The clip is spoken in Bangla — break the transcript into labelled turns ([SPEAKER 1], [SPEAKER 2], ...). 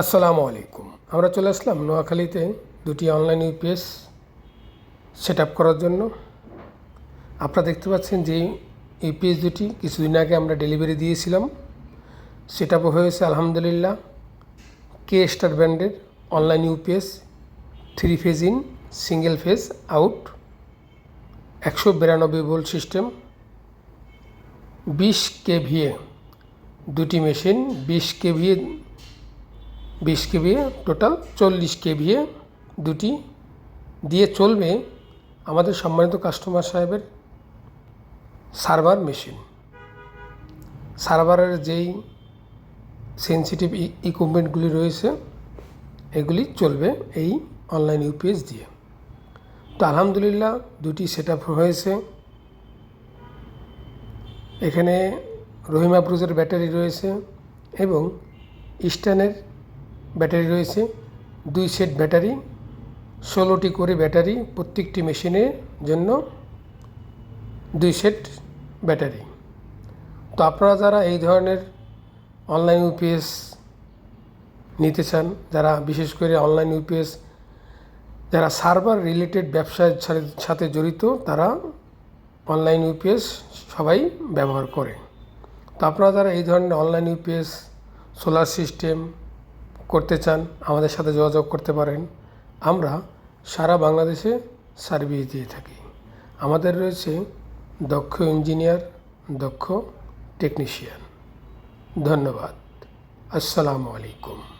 [SPEAKER 1] আসসালামু আলাইকুম। আমরা চলে আসলাম নোয়াখালীতে দুটি অনলাইন ইউপিএস সেট আপ করার জন্য। আপনারা দেখতে পাচ্ছেন যে ইউপিএস দুটি কিছুদিন আগে আমরা ডেলিভারি দিয়েছিলাম। সেট আপও হয়েছে, আলহামদুলিল্লাহ। কে স্টার ব্র্যান্ডের online UPS three phase in single phase out একশো বিরানব্বই ভোল্ট সিস্টেম বিশ কেভিএ দুটি মেশিন বিশ কেভিএ বিশ কেভিএ টোটাল চল্লিশ কেভিএ দুটি দিয়ে চলবে আমাদের সম্মানিত কাস্টমার সাহেবের সার্ভার মেশিন। সার্ভারের যেই সেন্সিটিভ ইকুইপমেন্টগুলি রয়েছে, এগুলি চলবে এই অনলাইন ইউপিএস দিয়ে। তো আলহামদুলিল্লাহ দুটি সেট হয়েছে। এখানে রহিমা ব্রুজের ব্যাটারি রয়েছে এবং ইস্টার্নের ব্যাটারি রয়েছে। দুই সেট ব্যাটারি, ষোলোটি করে ব্যাটারি প্রত্যেকটি মেশিনের জন্য দুই সেট ব্যাটারি। তো আপনারা যারা এই ধরনের অনলাইন ইউপিএস নিতে চান, যারা বিশেষ করে অনলাইন ইউপিএস যারা সার্ভার রিলেটেড ব্যবসার সাথে জড়িত, তারা অনলাইন ইউপিএস সবাই ব্যবহার করে। তো আপনারা যারা এই ধরনের অনলাইন ইউপিএস সোলার সিস্টেম করতে চান, আমাদের সাথে যোগাযোগ করতে পারেন। আমরা সারা বাংলাদেশে সার্ভিস দিয়ে থাকি। আমাদের রয়েছে দক্ষ ইঞ্জিনিয়ার, দক্ষ টেকনিশিয়ান। ধন্যবাদ। আসসালামু আলাইকুম।